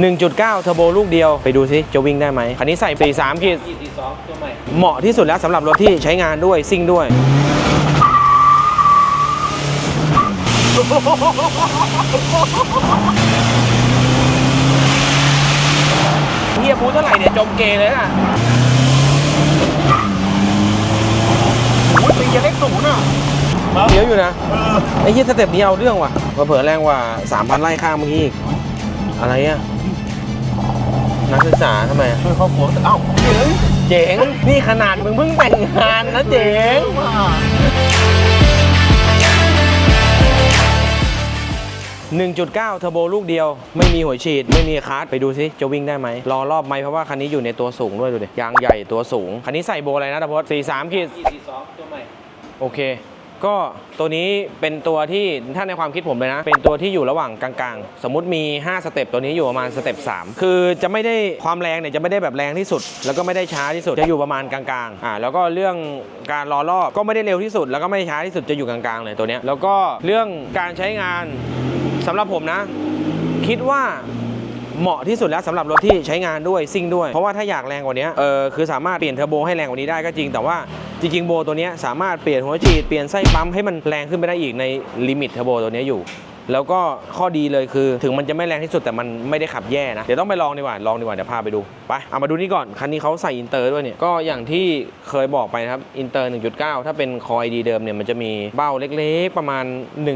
1.9เทอร์โบลูกเดียวไปดูซิจะวิ่งได้ไหมคันนี้ใส่43ขีด42ตัวใหม่เหมาะที่สุดแล้วสำหรับรถที่ใช้งานด้วยซิ่งด้วยเฮียพูดเท่าไหร่เนี่ยจมเกเลยน่ะโอ้ยตีจะเลขศูนย์อะเยอะอยู่นะไอ้เฮียสเต็ปนี้เอาเรื่องว่ะเผลอแรงกว่า3,000ไร่ข้างเมื่อกี้อีกอะไรอะ นักศึกษาทำไมอะช่วยครอบครัวเอ้าเฮ้ยเจ๋ง นี่ขนาดมึงเพิ่งแต่งงานนะเจ๋งมา1.9เทอร์โบลูกเดียว ไม่มีหัวฉีด ไม่มีคาร์ดไปดูซิ จะวิ่งได้ไหมรอรอบไหมเพราะว่าคันนี้อยู่ในตัวสูงด้วยดูดิยางใหญ่ตัวสูง คันนี้ใส่โบอะไรนะตะพด43ขีด442ตัวใหม่โอเค ก็ตัวนี้เป็นตัวที่ถ้าในความคิดผมเลยนะ เป็นตัวที่อยู่ระหว่างกลางๆ สมมุติมี 5 สเต็ปตัวนี้อยู่ประมาณสเต็ป3คือจะไม่ได้ความแรงเนี่ยจะไม่ได้แบบแรงที่สุด แล้วก็ไม่ได้ช้าที่สุดจะอยู่ประมาณกลางๆอ่าแล้วก็เรื่องการรอรอบก็ไม่ได้เร็วที่สุด แล้วก็ไม่ได้ช้าที่สุดจะอยู่กลางๆเลยตัวเนี้ยแล้วก็เรื่องการใช้งานสำหรับผมนะ คิดว่า เหมาะที่สุดแล้วสำหรับรถที่ใช้งานด้วยซิ่งด้วย เพราะว่าถ้าอยากแรงกว่านี้เออคือสามารถเปลี่ยนเทอร์โบให้แรงกว่านี้ได้ก็จริง แต่ว่าจริงๆโบตัวนี้สามารถเปลี่ยนหัวฉีดเปลี่ยนไส้ปั๊มให้มันแรงขึ้นไปได้อีกในลิมิตเทอร์โบตัวนี้อยู่ แล้วก็ข้อดีเลยคือ ถึงมันจะไม่แรงที่สุดแต่มันไม่ได้ขับแย่นะ เดี๋ยวต้องไปลองดีกว่า ลองดีกว่า เดี๋ยวพาไปดู ไป เอามาดูนี่ก่อน คันนี้เขาใส่อินเตอร์ด้วยเนี่ย ก็อย่างที่เคยบอกไปนะครับ อินเตอร์ 1.9 ถ้าเป็นคอยดีเดิมเนี่ย มันจะมีเบ้าเล็กๆ ประมาณ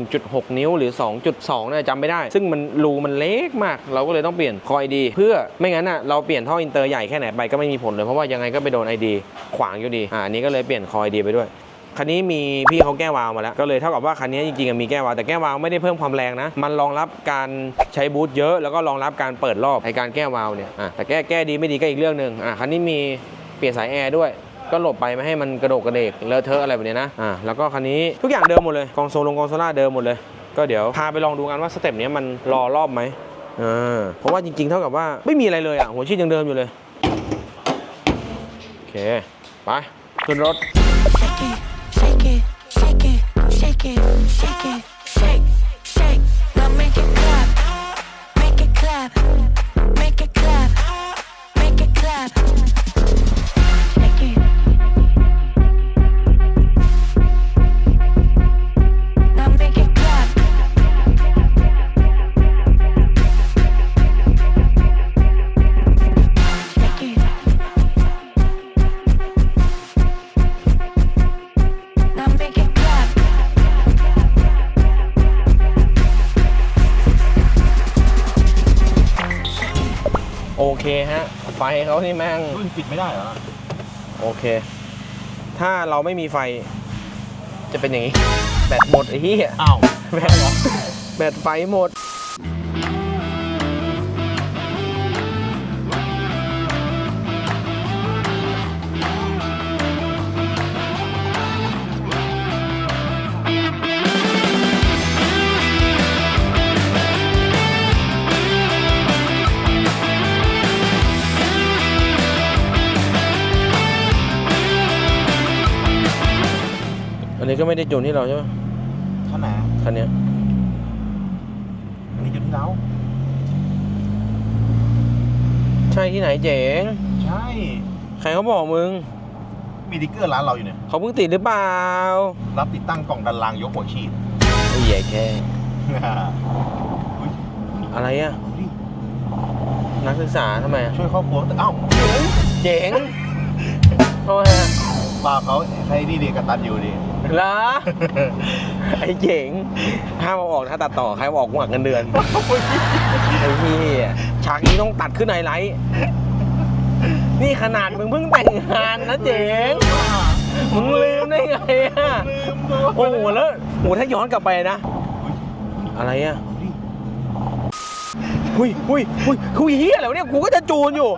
1.6 นิ้วหรือ 2.2เนี่ยจำไม่ได้ ซึ่งมันรูมันเล็กมาก เราก็เลยต้องเปลี่ยนคอยดี เพื่อไม่งั้นอะเราเปลี่ยนท่ออินเตอร์ใหญ่แค่ไหนไปก็ไม่มีผลเลยเพราะว่ายังไงก็ไปโดนไอดีขวางอยู่ดีอ่าอันนี้ก็เลยเปลี่ยนคอยดีไปด้วย คันนี้มีพี่เขาแก้วาล์วมาแล้ว ก็เลยเท่ากับว่าคันนี้จริงๆมีแก้วาล์วแต่แก้วาล์วไม่ได้เพิ่มความแรงนะ มันรองรับการใช้บูทเยอะ แล้วก็รองรับการเปิดรอบไอการแก้วาล์วเนี่ยอะแต่แก้แก้ดีไม่ดีก็อีกเรื่องหนึ่งอะคันนี้มีเปลี่ยนสายแอร์ด้วยก็หลบไปไม่ให้มันกระโดกกระเดกเลอะเทอะอะไรแบบนี้นะอะแล้วก็คันนี้ทุกอย่างเดิมหมดเลยกองโซลงกองโซล่าเดิมหมดเลย ก็เดี๋ยวพาไปลองดูกันว่าสเต็ปนี้มันรอรอบไหมเออเพราะว่าจริงๆเท่ากับว่าไม่มีอะไรเลยอะหัวชีดยังเดิมอยู่เลยโอเคไปขึ้นรถ it, shake it, ไฟเขานี่แม่งรุ่นปิดไม่ได้เหรอ โอเค ถ้าเราไม่มีไฟ จะเป็นอย่างนี้ แบตหมดไอ้เหี้ยอ้าว แบตแบตไฟหมด ไม่ได้จูนที่เราใช่ไหมท่านไหนคันเนี้ยอันนี้อยู่ที่เราใช่ที่ไหนเจ๋งใช่ใครเขาบอกมึง มีติ๊กเกอร์ร้านเราอยู่เนี่ยเขาเพิ่งติดหรือเปล่า รับติดตั้งกล่องดันรางยกหัวฉีดไอ้เหี้ยแค่อุ๊ยอะไรอะดูดินักศึกษาทำไมอะช่วยครอบครัวเอ้าเจ๋งทำไมอะป้าเขาใช้ดีดีกับตันอยู่ดี เหรอ ไอ้เจ๋งห้ามเอาออกถ้าตัดต่อใครเอาออกกูหักเงินเดือน ไอ้พี่ฉากนี้ต้องตัดขึ้นไฮไลท์ นี่ขนาดมึงเพิ่งแต่งงานนะเจ๋ง มึงลืมได้ไงอะโอ้โหแล้วโอ้โหถ้าย้อนกลับไปนะ อะไรอะดูดิหุยหุยหุยหุยเฮียอะไรวะเนี่ยกูก็จะจูนอยู่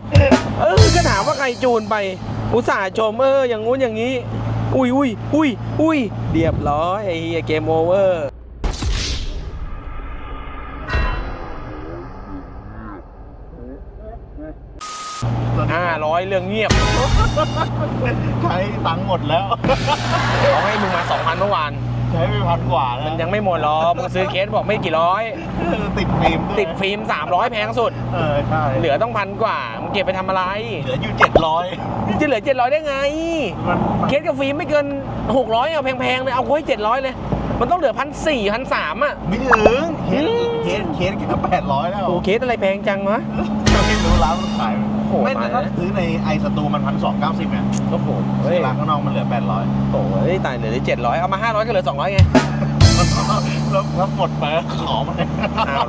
เออก็ถามว่าใครจูนไป อุตส่าห์ชมเอออย่างงู้นอย่างนี้ อุ้ยอุ้ยอุ้ยอุ้ยเรียบร้อยไอ้เฮียเกมโอเวอร์ห้าร้อยเรื่องเงียบ ใช้ตังค์หมดแล้ว เขาให้มึงมาสองพันเมื่อวาน ใช้ไปพันกว่านะมันยังไม่หมดหรอกมึงซื้อเคสบอกไม่กี่ร้อยเออติดฟิล์มวยติดฟิล์ม300 แพงสุด เออใช่เหลือต้องพันกว่า มึงเก็บไปทำอะไร เหลืออยู่เจ็ดร้อยจะเหลือ 700 ได้ไง มันมันเคสกับฟิล์มไม่เกิน 600เอาแพงๆเลย เอาไว้700 เลย มันต้องเหลือพันสี่พันสามอะ ไม่ถึงเคสอืมเคสเคสแค่แปดร้อยแล้วโอ้เคสอะไรแพงจังวะ ไม่รู้ร้านมันขาย โอ้ไม่ตาแต่ยถ้าแล้วซื้อในไอสตูมันพันสองเก้าสิบเนี่ยโอ้โหเฮ้ซื้ยอร้านข้างนอกมันเหลือแปดร้อยโอ้ยตายเหลือเจ็ดร้อยเอามา500ก็เหลือ200ไง แล้วแล้วหมดไปก็ขอมันเลยอ้าว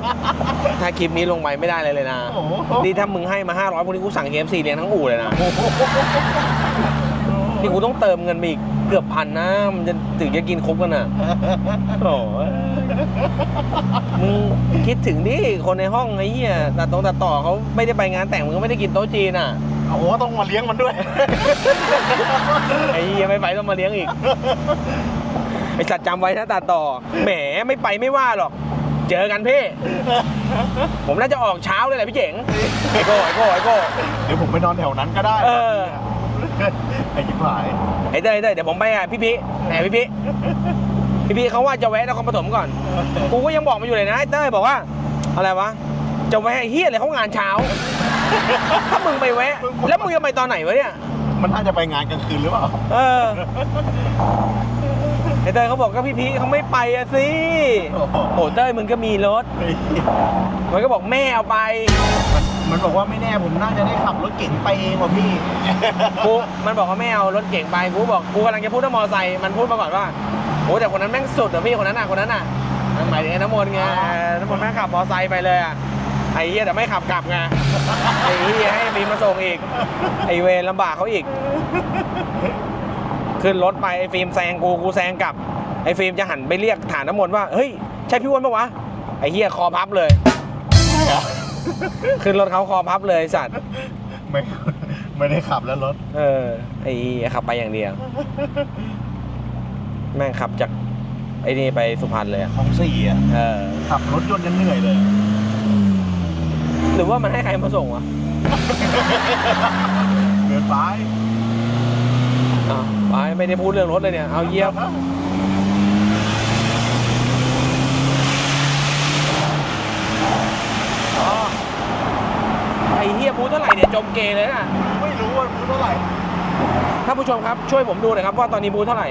ถ้าคลิปนี้ลงไปไม่ได้เลยเลยนะ โอ้โหนี่ถ้ามึงให้มา500พวกนี้กูสั่ง KFC เลี้ยงทั้งอู่เลยนะ นี่กูต้องเติมเงินไปอีกเกือบพันนะ มันจะถึงจะกินครบกันอะโอ้ย มึงคิดถึงดิคนในห้องไอ้เหี้ยตัดตรงตัดต่อเขาไม่ได้ไปงานแต่งมึงก็ไม่ได้กินโต๊ะจีนอะ โอ้โหต้องมาเลี้ยงมันด้วย ไอ้เหี้ยไม่ไปต้องมาเลี้ยงอีกไอ้สัตว์จำไว้ถ้าตัดต่อแหมไม่ไปไม่ว่าหรอก เจอกันพี่ผมน่าจะออกเช้าเลยแหละพี่เจ๋งไอ้โก้ไอ้โก้ไอ้โก้เดี๋ยวผมไปนอนแถวนั้นก็ได้เออไอ้ชิบหายไอ้เต้ยไอ้เต้ยเดี๋ยวผมไปอะพี่พี่ไหนพี่พี่ พี่พี่เขาว่าจะแวะนครปฐมก่อน กูก็ยังบอกมาอยู่เลยนะไอ้เต้ยบอกว่า อะไรวะ จะแวะไอ้เฮียอะไรเขางานเช้า ถ้ามึงไปแวะ แล้วมึงจะไปตอนไหนวะเนี่ย มันน่าจะไปงานกลางคืนหรือเปล่า เออไอ้เต้ยเขาบอกก็พี่พีเขาไม่ไปอะสิโอ้โห โอ้เต้ยมึงก็มีรถไอ้เหี้ยมันก็บอกแม่เอาไปมันมันบอกว่าไม่แน่ผมน่าจะได้ขับรถเก๋งไปเองว่ะพี่ กูมันบอกว่าไม่เอารถเก่งไปกูบอกกูกำลังจะพูดว่ามอไซค์มันพูดมาก่อนว่าโอ้แต่คนนั้นแม่งสุดอะพี่คนนั้นอะคนนั้นอะมันหมายถึงไอ้น้ำมนต์ไงอ๋อเออน้ำมนต์แม่งขับมอไซค์ไปเลยอะไอ้เหี้ยแต่ไม่ขับกลับไงไอ้เหี้ยให้มีมาส่งอีก ไอ้เวรลำบากเขาอีก ขึ้นรถไปไอ้ฟิล์มแซงกูกูแซงกลับ ไอ้ฟิล์มจะหันไปเรียกฐานน้ำมนต์ว่าเฮ้ยใช่พี่อ้วนปะวะไอ้เหี้ยคอพับเลยขึ้นรถเขาคอพับเลยไอ้สัตว์ไม่ไม่ได้ขับแล้วรถ เออไอ้เหี้ยขับไปอย่างเดียว แม่งขับจากไอ้นี่ไปสุพรรณเลยอะของสี่อะเออ ขับรถยนต์ยังเหนื่อยเลย หรือว่ามันให้ใครมาส่งวะเกินไปอ้าวไปไม่ได้พูดเรื่องรถเลยเนี่ย เอาเยี่ยม อ๋อไอ้เฮียพูดเท่าไหร่เนี่ยจมเกเลยนะ ไม่รู้ว่ารู้เท่าไหร่ ท่านผู้ชมครับช่วยผมดูหน่อยครับว่าตอนนี้บูธเท่าไหร่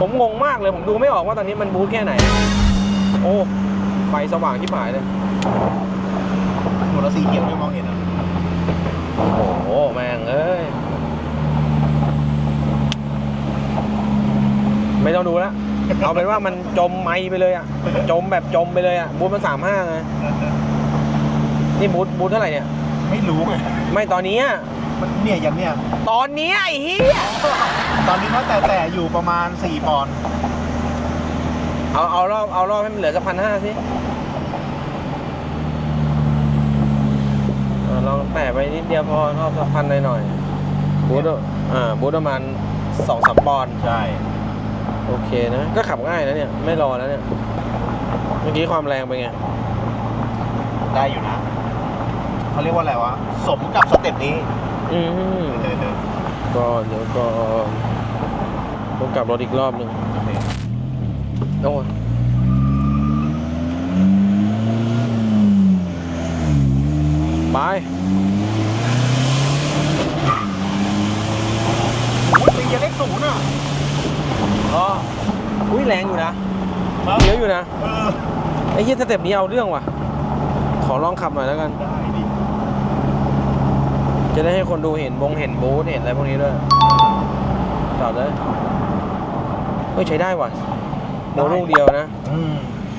ผมงงมากเลยผมดูไม่ออกว่าตอนนี้มันบูธแค่ไหน โอ้ไฟสว่างที่หายเลยหมดละสีเขียวไม่มองเห็นอะโอ้โหแม่งเอ้ยไม่ต้องดูแล้วเอาเป็นว่ามันจมไมค์ไปเลยอะจมแบบจมไปเลยอะบูธมันสามห้าไงนี่บูธบูธเท่าไหร่เนี่ย ไม่รู้ไงไม่ตอนนี้อะ มันเนี่ยยันเนี่ยตอนนี้ไอ้เหี้ยตอนนี้เขาแต่แต่อยู่ประมาณ4ปอนด์เอาเอารอบเอารอบให้มันเหลือสักพันห้าสิเออลองแตะไปนิดเดียวพอรอบสักพันหน่อยๆบูธอ่าบูธประมาณสองสามปอนด์ใช่ โอเคนะ ก็ขับง่ายนะเนี่ย ไม่รอแล้วเนี่ย เมื่อกี้ความแรงเป็นไง ได้อยู่นะ เขาเรียกว่าอะไรวะ สมกับสเต็ปนี้ อืมก็เดี๋ยวก็ต้องกลับรถอีกรอบหนึ่งโอ้ยไปตีจะเลขศูนย์อะอ๋ออุ้ยแรงอยู่นะเยอะอยู่นะเออไอ้เหี้ยสเต็ปนี้เอาเรื่องว่ะ ขอลองขับหน่อยแล้วกันได้ดิ จะได้ให้คนดูเห็นบงเห็นบูธเห็นอะไรพวกนี้ด้วยจอดเลยเฮ้ยใช้ได้ว่ะโมลูกเดียวนะอืม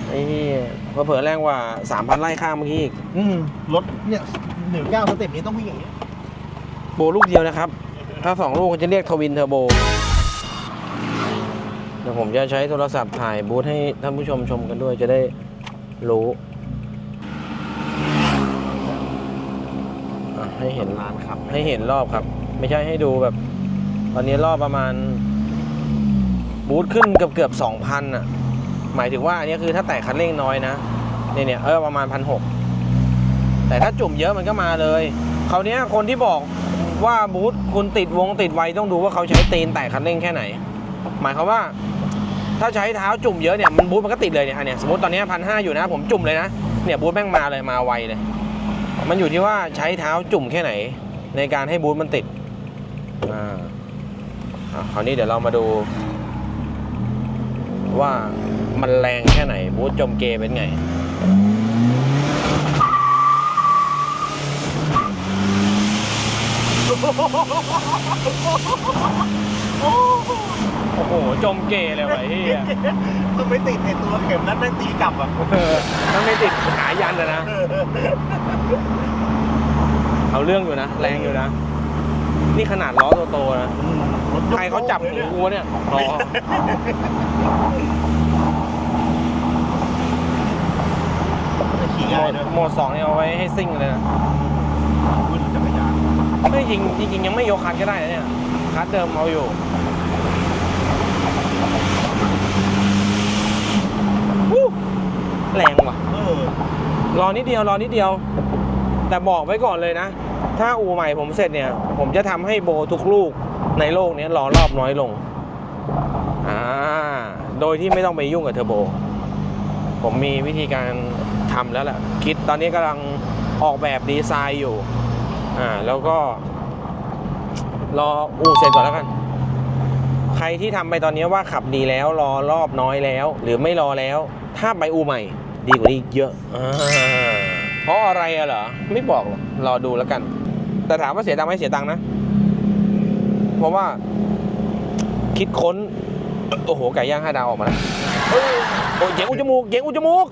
ไอ้นี่เผื่อๆแรงกว่า3,000ไร่ข้างเมื่อกี้อีกอืมรถเนี่ยหนึ่งเก้าสเต็ปนี้ต้องวิ่งอย่างเงี้ยโบลูกเดียวนะครับ ถ้า2ลูกก็จะเรียกทวินเทอร์โบเดี๋ยวผมจะใช้โทรศัพท์ถ่ายบูธให้ท่านผู้ชมชมกันด้วยจะได้รู้อะ ให้เห็นร้านขับให้เห็นรอบครับ ไม่ใช่ให้ดูแบบ ตอนนี้รอบประมาณ บูทขึ้นเกือบเกือบสองพันอะ หมายถึงว่าอันนี้คือถ้าแตะคันเร่งน้อยนะเนี่ยเนี่ยเออประมาณพันหกแต่ถ้าจุ่มเยอะมันก็มาเลยคราวเนี้ยคนที่บอกว่าบูทคุณติดวงติดไวต้องดูว่าเขาใช้ตีนแตะคันเร่งแค่ไหน หมายความว่า ถ้าใช้เท้าจุ่มเยอะเนี่ยมันบูทมันก็ติดเลยเนี่ยอันเนี้ยสมมติตอนเนี้พันห้าอยู่นะ ผมจุ่มเลยนะเนี่ยบูทแม่งมาเลยมาไวเลย มันอยู่ที่ว่าใช้เท้าจุ่มแค่ไหน ในการให้บูทมันติด อ่าคราวนี้เดี๋ยวเรามาดู ว่ามันแรงแค่ไหน บูทจมเกเป็นไงโอ้โห จมเกเลยว่ะเฮีย ถ้าไม่ติดในตัวเข็มนั้นแม่งตีกลับอะเออมันไม่ติดหายันเลยนะ เอาเรื่องอยู่นะ แรงอยู่นะ นี่ขนาดล้อโตๆนะ ใครเขาจับหูกูวะเนี่ยล้อขี่โหมง่ายดด้วยโหมดสองเนี่ยเอาไว้ให้ซิ่งเลยนะขึ้นจักรยานไม่จริงจริงๆยังไม่ยกคันก็ได้นะเนี่ยคันเดิมเอาอยู่ วู้ แรงว่ะเออรอนิดเดียวรอนิดเดียว แต่บอกไว้ก่อนเลยนะ ถ้าอูใหม่ผมเสร็จเนี่ย ผมจะทำให้โบทุกลูกในโลกนี้รอรอบน้อยลงอ่าโดยที่ไม่ต้องไปยุ่งกับเทอร์โบ ผมมีวิธีการทำแล้วแหละคิดตอนนี้กำลังออกแบบดีไซน์อยู่อ่าแล้วก็ รออูเสร็จก่อนแล้วกันใครที่ทำไปตอนนี้ว่าขับดีแล้วรอรอบน้อยแล้ว หรือไม่รอแล้ว ถ้าไปอูใหม่ ดีกว่านี้อีกเยอะอ่าเพราะอะไรอะเหรอ ไม่บอกหรอกรอดูแล้วกัน แต่ถามว่าเสียตังค์ไหมเสียตังค์นะ เพราะว่า คิดค้น โอ้โห ไก่ย่างห้าดาวออกมาแล้วเอ้ยโอ้ยเจ๋งอุจจมูกเจ๋งอุจจมูก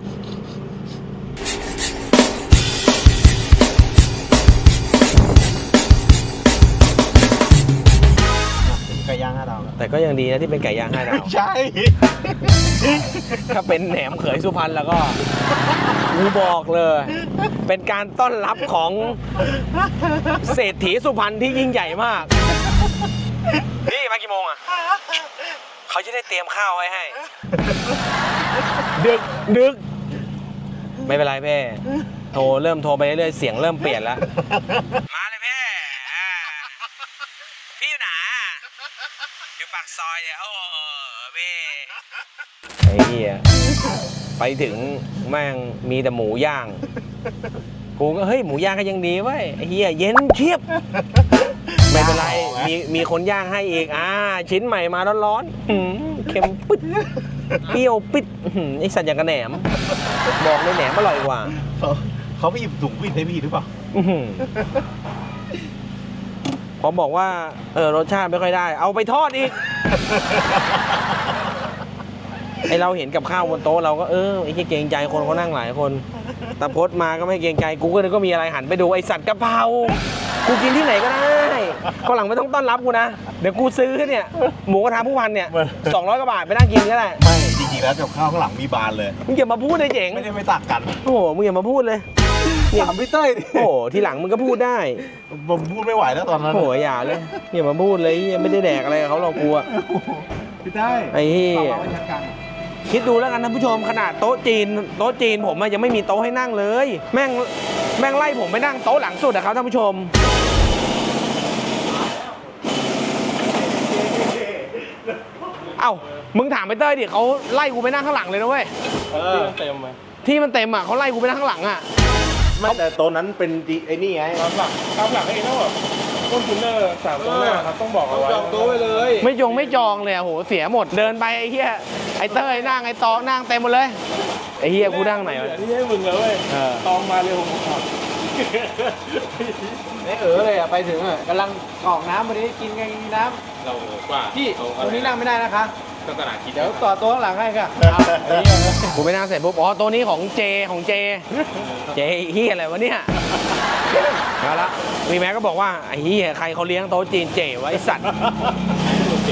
ไก่ย่างห้าดาวแล้วแต่ก็ยังดีนะที่เป็นไก่ย่างห้าดาว ใช่ ถ้าเป็นแหนมเขยสุพรรณแล้วก็กูบอกเลย เป็นการต้อนรับของเศรษฐีสุพรรณที่ยิ่งใหญ่มากพี่มากี่โมงอะเขาจะได้เตรียมข้าวไว้ให้ ดึกดึกไม่เป็นไรแพ่โทรเริ่มโทรไปเรื่อยๆเสียงเริ่มเปลี่ยนแล้ว ไปถึงแม่งมีแต่หมูย่าง กูก็เฮ้ยหมูย่างก็ยังดีเว้ยไอ้เหี้ยเย็นเชียบไม่เป็นไรมีมีคนย่างให้อีกอ่าชิ้นใหม่มาร้อนๆหืมเค็มปึ๊ดเปรี้ยวปิดอื้อหือไอสัตว์อย่างกระแหนม บอกเลยแหนมอร่อยกว่า เขาเขาไปหยิบถุงวินให้พี่หรือเปล่า อื้อหือพอบอกว่า เออรสชาติไม่ค่อยได้ เอาไปทอดอีก ไอเราเห็นกับข้าวบนโต๊ะเราก็เออไอ้ที่เกรงใจคนเขานั่งหลายคนแต่พดมาก็ไม่เกรงใจกูก็เลยก็มีอะไรหันไปดูไอสัตว์กะเพรากูกินที่ไหนก็ได้ก็หลังไม่ต้องต้อนรับกูนะ เดี๋ยวกูซื้อเนี่ยหมูกระทะผู้พันเนี่ยสองร้อยกว่าบาทไปนั่งกินก็ได้ไม่จริงๆแล้วกับข้าวข้างหลังมีบานเลยมึงอย่ามาพูดเลยเจ๋งไม่ได้ไปตักกันโอ้โหมึงอย่ามาพูดเลยเนี่ยถามพี่เต้ยดิโอ้โหทีหลังมึงก็พูดได้ผมพูดไม่ไหวแล้วตอนนั้นโอ้โหอย่าเลยอย่ามาพูดเลยยังไม่ได้แดกอะไรกับเขาหรอกกูอะพี่เต้ยไอ้เหี้ย เอาไว้ชัดกันคิดดูแล้วกันท่านผู้ชมขนาดโต๊ะจีนโต๊ะจีนผมอะยังไม่มีโต๊ะให้นั่งเลย แม่งแม่งไล่ผมไปนั่งโต๊ะหลังสุดอะครับท่านผู้ชม เอ้ามึงถามไปเต้ยดิเขาไล่กูไปนั่งข้างหลังเลยนะเว้ยเออที่มันเต็มอะเขาไล่กูไปนั่งข้างหลังอะไม่แต่โต๊ะนั้นเป็นดีไอ้นี่ไง ตามหลักตามหลักเองต้องแบบ ต้นทุนเนอร์สามตัวหน้าครับต้องบอกเอาไว้จองโต๊ะไว้เลยไม่จองไม่จองเลยอะโหเสียหมดเดินไปไอ้เหี้ยไอ้เต้ยนั่งไอ้ตองนั่งเต็มหมดเลยไอ้เหี้ยกูนั่งไหนวะอันนี้ให้มึงเลยเว้ยเออ ตองมาเร็วผมขับไม่เออเลยอะไปถึงอะกำลังกรอกน้ำวันนี้กินไงกินน้เรากว่าำพี่ตรงนี้นั่งไม่ได้นะคะ ก็ตลาดคิดเดี๋ยวต่อโต๊ะข้างหลังให้ค่ะกูไปนั่งเสร็จปุ๊บ อ๋อ ตัวนี้ของเจ ของเจ เจเฮียอะไรวะเนี่ย เอาละวีแม็กก็บอกว่าไอ้เฮียใครเขาเลี้ยงโต๊ะจีนเจไวะไอ้สัตว์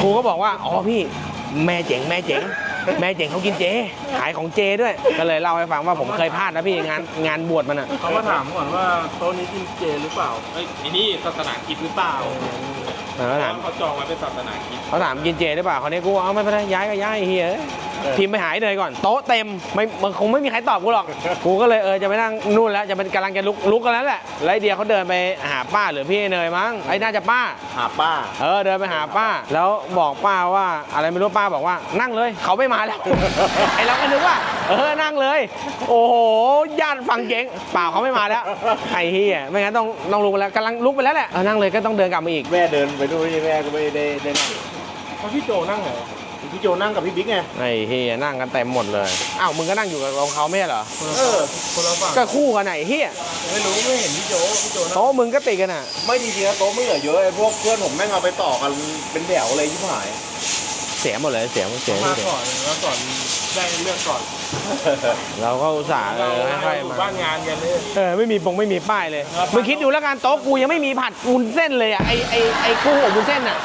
กูก็บอกว่า อ๋อพี่แม่เจ๋งแม่เจ๋ง แม่เจ๋งเขากินเจ ขายของเจด้วย ก็เลยเล่าให้ฟังว่าผมเคยพลาดนะพี่งานงานบวชมันอะเขามาถามก่อนว่าโต๊ะนี้กินเจหรือเปล่า เอ้ยไอ้นี่ตลาดคิดหรือเปล่า เขาถามเขาจองไว้เป็นศาสนาคริดเขาถามกินเจหรือเปล่าเขาวนี้กูเอาไม่เป็นไรย้ายก็ย้ายไอ้เฮียพิมพ์ไปหายเลยก่อน โต๊ะเต็มไม่มันคงไม่มีใครตอบกูหรอก กูก็เลยเออจะไปนั่งนู่นแล้วจะเป็นกำลังจะลุกลุกกันแล้วแหละแล้วไอเดียเขาเดินไปหาป้าหรือพี่เนยมั้งไอ้น่าจะป้า หาป้า เออเดินไปหาป้า แล้วบอกป้าว่าอะไรไม่รู้ป้าบอกว่า นั่งเลยเขาไม่มาแล้ว ไอเราก็นึกว่า เออนั่งเลย โอ้โหญาติฟังเก่งเปล่าเขาไม่มาแล้วไอ้เฮียไม่งั้นต้องต้องลุกแล้วกำลังลุกไปแล้วแหละเออนั่งเลยก็ต้องเดินกลับมาอีก แม่เดินไปด้วยแม่ก็ไม่ได้ได้นั่ง เพราะพี่โจนั่งเหรอ พี่โจนั่งกับพี่บิ๊กไงไอ้เฮียนั่งกันเต็มหมดเลยอ้าวมึงก็นั่งอยู่กับเขาไม่ใช่เหรอเออคนละฝั่งก็คู่กันไหนเฮียไม่รู้ไม่เห็นพี่โจพี่โจนั่งโต๊ะมึงก็ติดกันอะไม่จริงๆนะโต๊ะไม่เหลือเยอะไอ้พวกเพื่อนผมแม่งเอาไปต่อกันเป็นแถวเลยที่หายเสียหมดเลยเสียหมดเสียหมมาดเลยก่อนแล้วก่อนได้เลือกก่อนเราก็อุตส่าห์เอเราอค่อยอยู่ๆมาบ้านงานกันเลยเออไม่มีปงไม่มีป้ายเลยมึงคิดดูแล้วกันโต๊ะกูยังไม่มีผัดวุ้นเส้นเลยอะไอไอไอกุ้งอบวุ้นเส้นอะ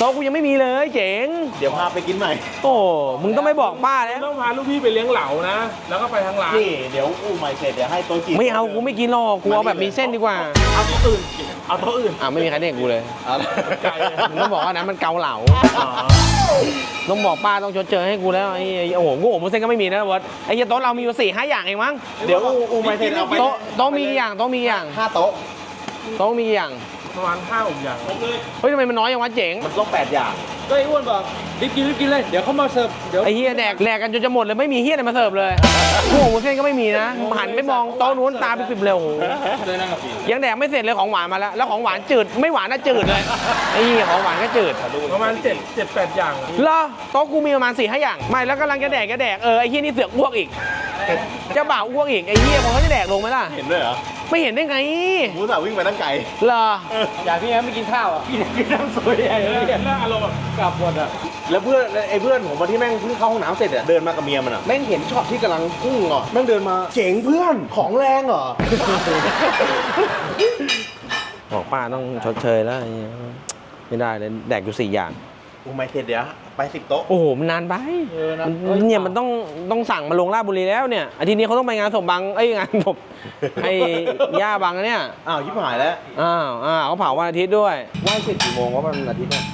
โต๊ะกูยังไม่มีเลยเจ๋ง เดี๋ยวพาไปกินใหม่ โอ้มึงต้องไม่บอกป้าแล้วต้องพาลูกพี่ไปเลี้ยงเหลานะ แล้วก็ไปทางร้านนี่เดี๋ยวอู้ใหม่เสร็จเดี๋ยวให้โต๊ะจีนไม่เอากูไม่กินหรอกกูเอาแบบมีเส้นดีกว่า เอาโต๊ะอื่นเอาโต๊ะอื่นอ่าไม่มีใครเด็กกูเลยเอาละไก่เลยมึงต้องบอกว่านั้นมันเกาเหลาต้องบอกป้าต้องชดเชยให้กูแล้วไอ้โอ้โหกูอบวุ้นเส้นก็ไม่มีนะวดไอ้เหี้ยโต๊ะเรามีอยู่สี่ห้าอย่างเองมั้งเดี๋ยวอู้อู้ใหม่เสร็จเอาไปโต๊ะโต๊ะมีกี่อย่างโต๊ะมีกี่อย่างห้าโต๊ะโต๊ะมีกี่อย่าง ประมาณห้าหกอย่างเลยเฮ้ยทำไมมันน้อยอย่างวะเจ๋งมันต้องแปดอย่าง ก็ไอ้อ้วนบอกรีบกินรีบกินเลย เดี๋ยวเขามาเสิร์ฟ เดี๋ยวไอ้เฮียแดกแหลกกันจนจะหมดเลยไม่มีเฮียอะไรมาเสิร์ฟเลยพวกวุ้นเส้นก็ไม่มีนะหันไปมองโต๊ะนู้นตาปิบๆเลยโอ้โหเลยนั่งกับพี่ยังแดกไม่เสร็จเลยของหวานมาแล้วแล้วของหวานจืดไม่หวานน่ะจืดเลยไอ้เหี้ยของหวานก็จืดประมาณเจ็ดเจ็ดแปดอย่างอะเหรอโต๊ะกูมีประมาณสี่ห้าอย่างไม่แล้วกำลังจะแดกจะแดกเออไอ้เหี้ยนี่เสือกอ้วกอีกเจะบ่าวอ้วกอีกไอ้เหี้ยผมเขาจะแดกลงไหมล่ะเห็นด้วยเหรอไม่เห็นได้ไงมูสาห์วิ่งไปตั้งไกลเหรอ อยากพี่แอมไม่กินข้าวอะกินกินน้ำสวยใหญ่เลยแล้วอารมณ์แบบกลับหมดอะแล้วเพื่อนไอ้เพื่อนผมมาที่แม่งเพิ่งเข้าห้องน้ำเสร็จอะเดินมากับเมียมันอะแม่งเห็นช็อตที่กำลังพุ่งอะแม่งเดินมาเจ๋งเพื่อนของแรงเหรอ บอกป้าต้องชดเชยแล้วไอ้เหี้ยไม่ได้เลยแดกอยู่สี่อย่าง อู้ไม่เสร็จเดี๋ยวไปสิบโต๊ะ โอ้โหมันนานไปเออนะมันเอ้ยเนี่ยมันต้องต้องสั่งมาลงราชบุรีแล้วเนี่ยอาทิตย์นี้เขาต้องไปงานศพบังเอ้ยงานศพไอ้ย่าบังอะเนี่ยอ้าวยิบหายแล้วอ้าวอ้าวเขาเผาวันอาทิตย์ด้วย ไหว้เสร็จกี่โมงวะวันอาทิตย์เนี่ย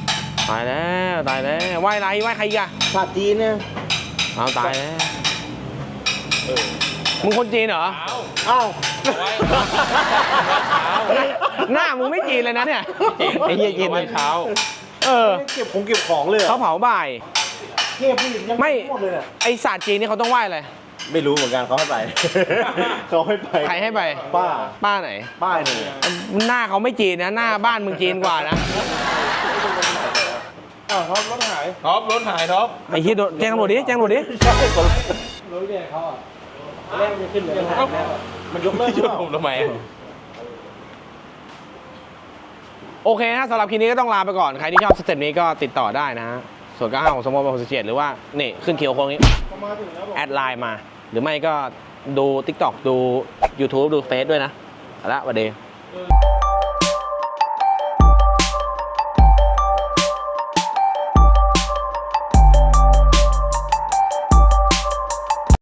ตายแล้วตายแล้วไหว้อะไรไหว้ใครอีกอะศาสตร์จีนเนี่ยเอาตายแล้วมึงคนจีนเหรออ้าวหน้ามึงไม่จีนเลยนะเนี่ยไอ้เหี้ยจีนไว้เช้า เออเก็บของเก็บของเลยเหรอเขาเผาบ่าย เทพผู้หญิงยังไม่ หมดเลยอะไอศาสตร์จีนนี่เขาต้องไหว้อะไรไม่รู้เหมือนกันเขาให้ไป เขาให้ไปใครให้ไปป้าป้าไหน ป้ายหนึ่งหน้าเขาไม่จีนนะ หน้าบ้านมึงจีนกว่านะ อ้าวท็อปรถหายท็อปรถหายท็อปไอ้เหี้ยโดนแจ้งตำรวจดิแจ้งตำรวจดิรู้เนี่ยเขาอะแรกมันจะขึ้นเหลือห้าแล้วมันยกเลิกหรือช่วยเปล่าผมทำไมโอเคนะสำหรับคลิปนี้ก็ต้องลาไปก่อน ใครที่ชอบสเต็ปนี้ก็ติดต่อได้นะฮะส่วนก้าของสมมติบางสิเจ็ดหรือว่า นี่ ขึ้นเคียวโค้งนี้ แอดไลน์มา หรือไม่ก็ดู TikTok ดู YouTube ดูเฟซด้วยนะเอาละสวัสดีเออ